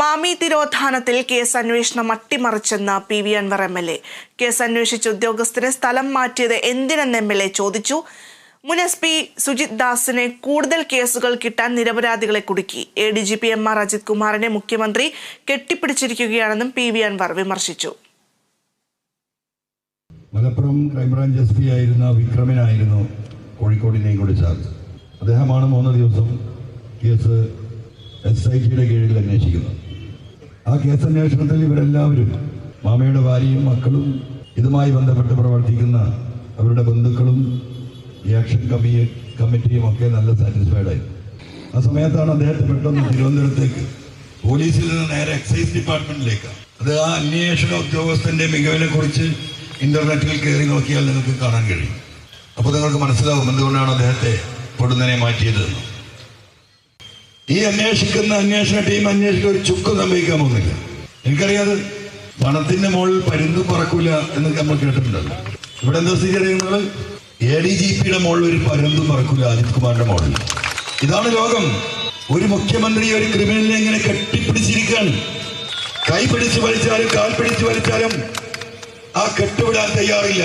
മാമി തിരോധാനത്തിൽ കേസ് അന്വേഷണം അട്ടിമറിച്ചെന്ന P V Anvar M L A. Case അന്വേഷിച്ച ഉദ്യോഗസ്ഥരെ സ്ഥലം മാറ്റിയത് എന്തിനെന്ന് എം എൽ എ ചോദിച്ചു. മുൻ എസ് പി സുജിത് ദാസിനെ കൂടുതൽ കേസുകൾ കിട്ടാൻ നിരപരാധികളെ കുടുക്കി. A D G P M R Ajith കുമാറിനെ മുഖ്യമന്ത്രി കെട്ടിപ്പിടിച്ചിരിക്കുകയാണെന്നും പി വി അൻവർ വിമർശിച്ചു. മലപ്പുറം ക്രൈംബ്രാഞ്ച് എസ് പി ആയിരുന്ന വിക്രമനായിരുന്നു കോഴിക്കോടിനെയും കൂടി ചാർജ്. അദ്ദേഹമാണ് മൂന്ന് ദിവസം കേസ് എസ് ഐ ടിയുടെ കീഴിൽ അന്വേഷിക്കുന്നത്. ആ കേസ് അന്വേഷണത്തിൽ ഇവരെല്ലാവരും മാമയുടെ ഭാര്യയും മക്കളും ഇതുമായി ബന്ധപ്പെട്ട് പ്രവർത്തിക്കുന്ന അവരുടെ ബന്ധുക്കളും ആക്ഷൻ കമ്മിയെ കമ്മിറ്റിയും ഒക്കെ നല്ല സാറ്റിസ്ഫൈഡ് ആയി. ആ സമയത്താണ് അദ്ദേഹത്തെ പെട്ടെന്ന് തിരുവനന്തപുരത്തേക്ക് പോലീസിൽ നിന്ന് നേരെ എക്സൈസ് ഡിപ്പാർട്ട്മെന്റിലേക്ക് അത് ആ അന്വേഷണ ഉദ്യോഗസ്ഥന്റെ മികവിനെ കുറിച്ച് ഇന്റർനെറ്റിൽ കയറി നോക്കിയാൽ നിങ്ങൾക്ക് കാണാൻ കഴിയും. അപ്പോൾ നിങ്ങൾക്ക് മനസ്സിലാവും എന്തുകൊണ്ടാണ് അദ്ദേഹത്തെ പൊടുന്നനെ മാറ്റിയത് എന്ന്. ഈ അന്വേഷിക്കുന്ന അന്വേഷണ ടീം അന്വേഷിക്കുന്ന ഒരു ചുക്കും സംഭവിക്കാൻ പോകുന്നില്ല. എനിക്കറിയാതെ പണത്തിന്റെ മുകളിൽ പരുന്തും പറക്കൂല എന്ന് നമ്മൾ കേട്ടിട്ടുണ്ടല്ലോ. ഇവിടെ എന്താ സ്ഥിതി അറിയുന്നത് എ ഡി ജി പിയുടെ മുകളിൽ ഒരു പരുന്തും പറക്കൂല അജിത് കുമാറിന്റെ മുകളിൽ. ഇതാണ് ലോകം. ഒരു മുഖ്യമന്ത്രി ഒരു ക്രിമിനലിനെ ഇങ്ങനെ കെട്ടിപ്പിടിച്ചിരിക്കുകയാണ്. കൈ പിടിച്ച് വലിച്ചാലും കാൽ പിടിച്ച് വലിച്ചാലും ആ കെട്ടുവിടാൻ തയ്യാറില്ല.